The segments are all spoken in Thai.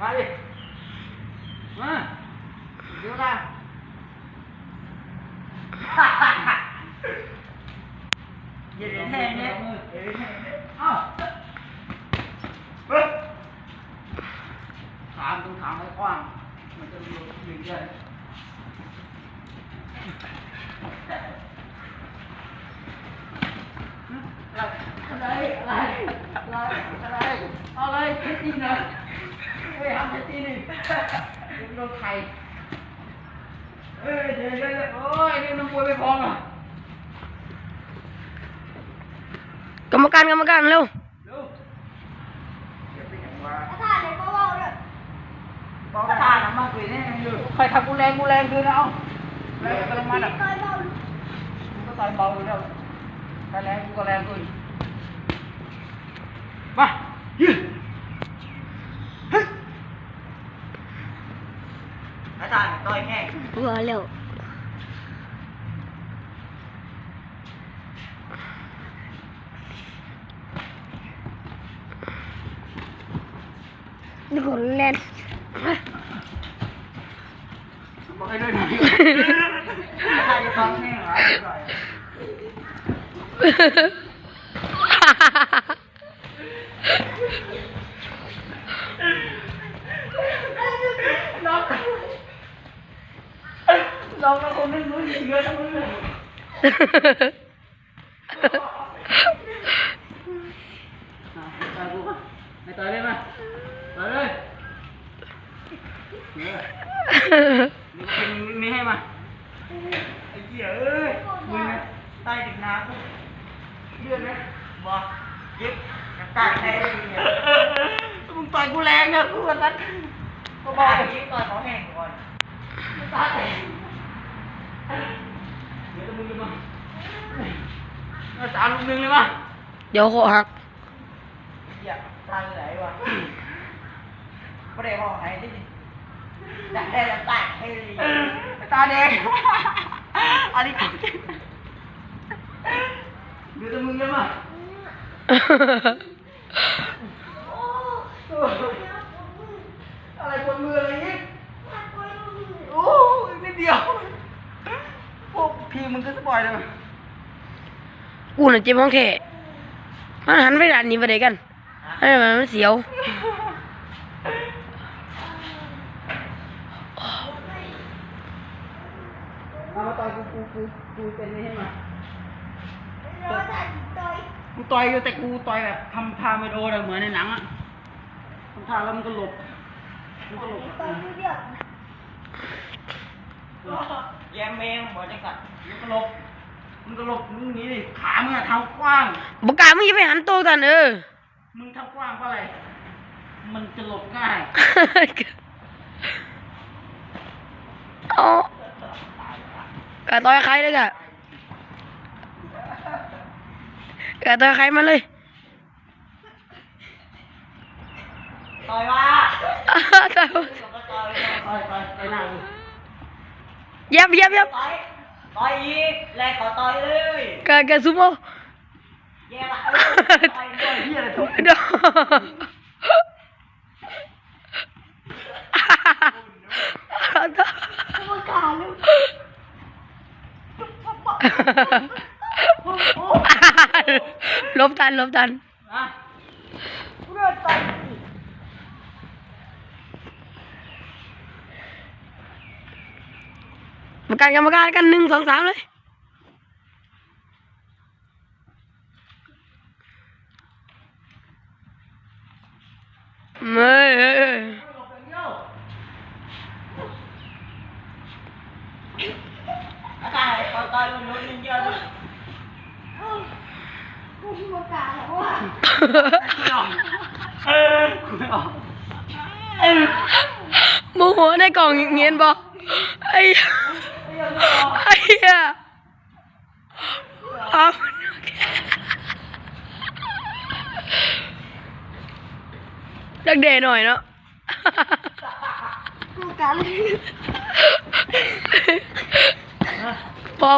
มาดิมาเดี๋ยวกันเย็นแห้งเนี่ยเอ้าเฮ้ยถามต้องถามให้กว้างมันจะมีหนึ่งเดือนอะไรอะไรอะไรอะไรเอาเลยเท็จจริงเหรอไม่ทำเท็จจริงนี่ยังโดนใครเอ้ยเดี๋ยวเดี๋ยวเดี๋ยวโอ้ยนี่น้ำมวยไม่พร้อมอะกรรมการกรรมการเร็วเร็วเดี๋ยวไปอย่างว่าถ้าเด็กก็ว่าเลยบอกกระทาน้ำมันกุยเนี่ยยังอยู่ใครทำกูแรงกูแรงคืนเอาแรงกำลังมาดับตอนเรากูก็ต่อยเบาอยู่แล้วใครแรงกูก็แรงขึ้นมายืนเฮ้ยกระทาต่อยแห้งว่าเร็วนี่นเล่นบอกให้ด้วยหน่ใครจะฟังแห้งเหรอน้อง น้องเราคงไม่รู้เยอะทั้งนั้นเลยต่อยกูไม่ต่อยเลยมาต่อยเลยเนี่ยนี่ก็เป็นนี่ให้มาไอ้เหี้ยเอ้ยมึงนะใต้ดินน้ำกูเลือดไหมบอกเย็บน้ำตาใครได้เนี่ยมึงต่อยกูแรงนะกูวันนั้นก็บอกยิงก่อนเขาแห้งก่อนตากเดี๋ย มึงเลยมาน้ำตาลุงนึงเลยมาเดี๋ยวคอหักเหี้ยตาไหลวะไม่ได้ห้องไหนดิอยากได้น้ำตาให้ตาแดงอันนี้ของจริงเดี๋ยวมึงเลยมาอะไรบนมืออะไรนี่โอ้ยนิดเดียวพวกพี มึงก็สปอยเลยกูน่ะเจ็บห้องแค่มันหันไปด่านนี้ไปไหนกันไอ้มันมันเสียวมามาต่อยกูกูกูกูเป็นนี่ให้มาเราถ่ายต่อยกูต่อยอยู่แต่กูต่อยแบบทำท่าไม่โดนอะเหมือนในหนังอะทำท่าแล้วมันก็หลบมันก็หลบต่อยเดียว แยมเมงบอกจังสัตว์มันก็หลบมันก็หลบมึงหนีดิขามึงอะทำกว้างบกล้ามึงอย่าไปหันตัวกันเออ มึงทำกว้างเพราะอะไร มันจะหลบง่าย เอากะต่อยใครเลยกะกะต่อยใครมาเลยต่อยว่าต่อย ต่อยต่อยต่อยต่อยหน้ากู เย็บเย็บเย็บต่อยต่อยอีกแรงขอต่อยเลยกะกะซุโมแย่ละเออต่อยต่อยเฮียอะไรทุกเดี๋ยวตัวกาลูกลบทันลบทัน อะเลือดต่อยกรรมการกรรมการกันหนึ่งสองสามเลยไม่เอ้ยอาจารย์ต่อยต่อยมันลุ้นเยอะเลยกูตัวกาแล้วว่าไม่ออกเออกูไม่ออกโมโหในกล่องเงียนบอกไอ้ ไอ้เหี้ยเอาดักเดหน่อยเนาะตัว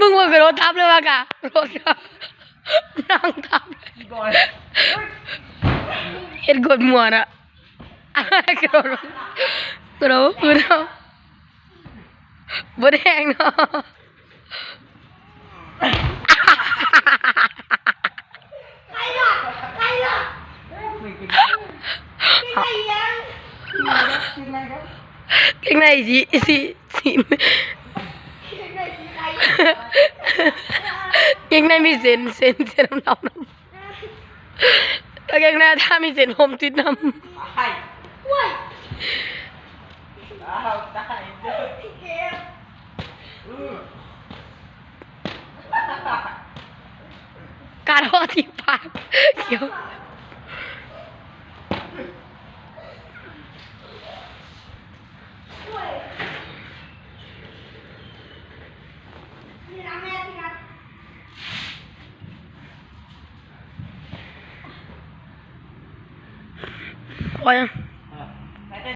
มึงว่ากระดดทับเลยวะกะกระโดดทับนั่งทับเห็นกดมัวนะกระโดดกระโดดกระโดดบดแหงเนาะใครล่ะใครล่ะเก่งไรครับเก่งในสีสีสี ใครได้สิใคร เก่งในมีเส้นเส้นเส้นดำๆน้ำแล้วเก่งในถ้ามีเส้นผมติดน้ตายเว้ยอ้าวตายเด้อเกมอือำการทอดที่ปากเขียวเว้ยนี่นะแม่ที่นัด พอยัง